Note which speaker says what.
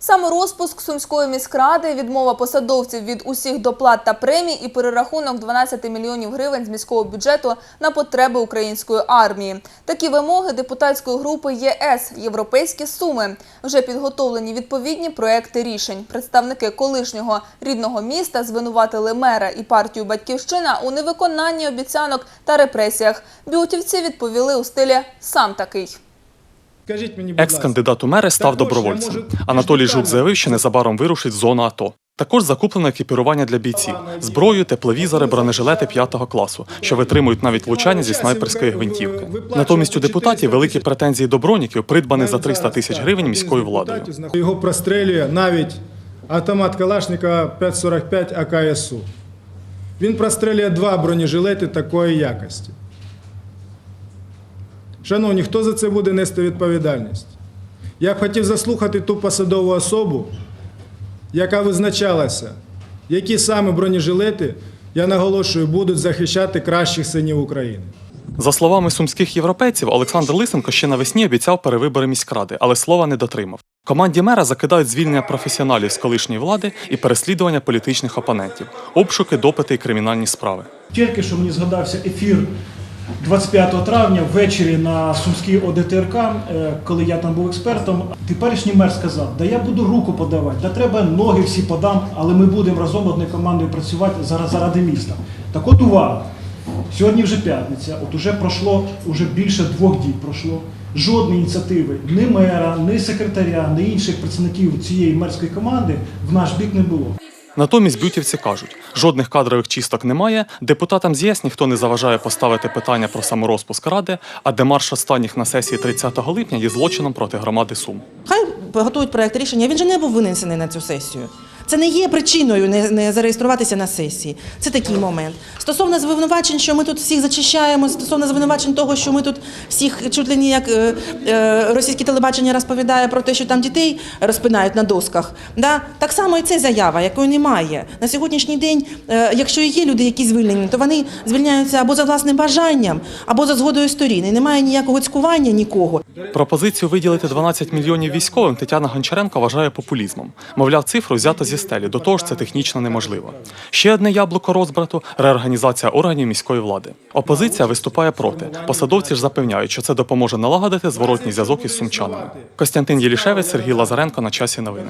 Speaker 1: Саморозпуск сумської міськради, відмова посадовців від усіх доплат та премій і перерахунок 12 мільйонів гривень з міського бюджету на потреби української армії. Такі вимоги депутатської групи ЄС Європейські суми вже підготовлені відповідні проекти рішень. Представники колишнього рідного міста звинуватили мера і партію Батьківщина у невиконанні обіцянок та репресіях. Бютівці відповіли у стилі сам такий.
Speaker 2: Скажіть мені,
Speaker 3: Екс-кандидат у мери став добровольцем. Анатолій Жук заявив, що незабаром вирушить в зону АТО. Також закуплено екіпірування для бійців, зброю, тепловізори, бронежилети п'ятого класу, що витримують навіть влучання зі снайперської гвинтівки. Натомість у депутатів великі претензії до броніків, придбаних за 300 тисяч гривень міською владою.
Speaker 2: Його прострелює навіть автомат Калашникова 545 АКСУ. Він прострелює два бронежилети такої якості. Шановні, хто за це буде нести відповідальність? Я б хотів заслухати ту посадову особу, яка визначалася, які саме бронежилети, я наголошую, будуть захищати кращих синів України.
Speaker 3: За словами сумських європейців, Олександр Лисенко ще навесні обіцяв перевибори міськради, але слова не дотримав. Команді мера закидають звільнення професіоналів з колишньої влади і переслідування політичних опонентів, обшуки, допити і кримінальні справи.
Speaker 4: Тільки що мені згадався ефір 25 травня ввечері на Сумській ОДТРК, е, коли я там був експертом. Теперішній мер сказав, да я буду руку подавати, да треба ноги всі подам, але ми будемо разом одною командою працювати заради міста. Так от увага. Сьогодні вже п'ятниця, от уже пройшло уже більше двох діб пройшло. Жодної ініціативи ні мера, ні секретаря, ні інших працівників цієї мерської команди в наш бік не було.
Speaker 3: Натомість бютівці кажуть, жодних кадрових чисток немає, депутатам з ЄС ніхто не заважає поставити питання про саморозпуск ради, а демарш останніх на сесії 30 липня є злочином проти громади Сум.
Speaker 5: Хай готують проект рішення. Він же не був винесений на цю сесію. Це не є причиною не, не зареєструватися на сесії. Це такий момент. Стосовно звинувачень, що ми тут всіх зачищаємо, стосовно звинувачень того, що ми тут всіх чуть ли не як е, е, російське телебачення розповідає про те, що там дітей розпинають на досках. Да? Так само і це заява, якої немає. На сьогоднішній день, е, якщо є люди, які звільнені, то вони звільняються або за власним бажанням, або за згодою сторін. І немає ніякого цькування нікого.
Speaker 3: Пропозицію виділити 12 мільйонів військовим Тетяна Гончаренко вважає популізмом. Мовляв, цифру взято зі стелі, до того ж це технічно неможливо. Ще одне яблуко розбрату реорганізація органів міської влади. Опозиція виступає проти. Посадовці ж запевняють, що це допоможе налагодити зворотній зв'язок із сумчанами. Костянтин Єлішевець, Сергій Лазаренко на часі новини.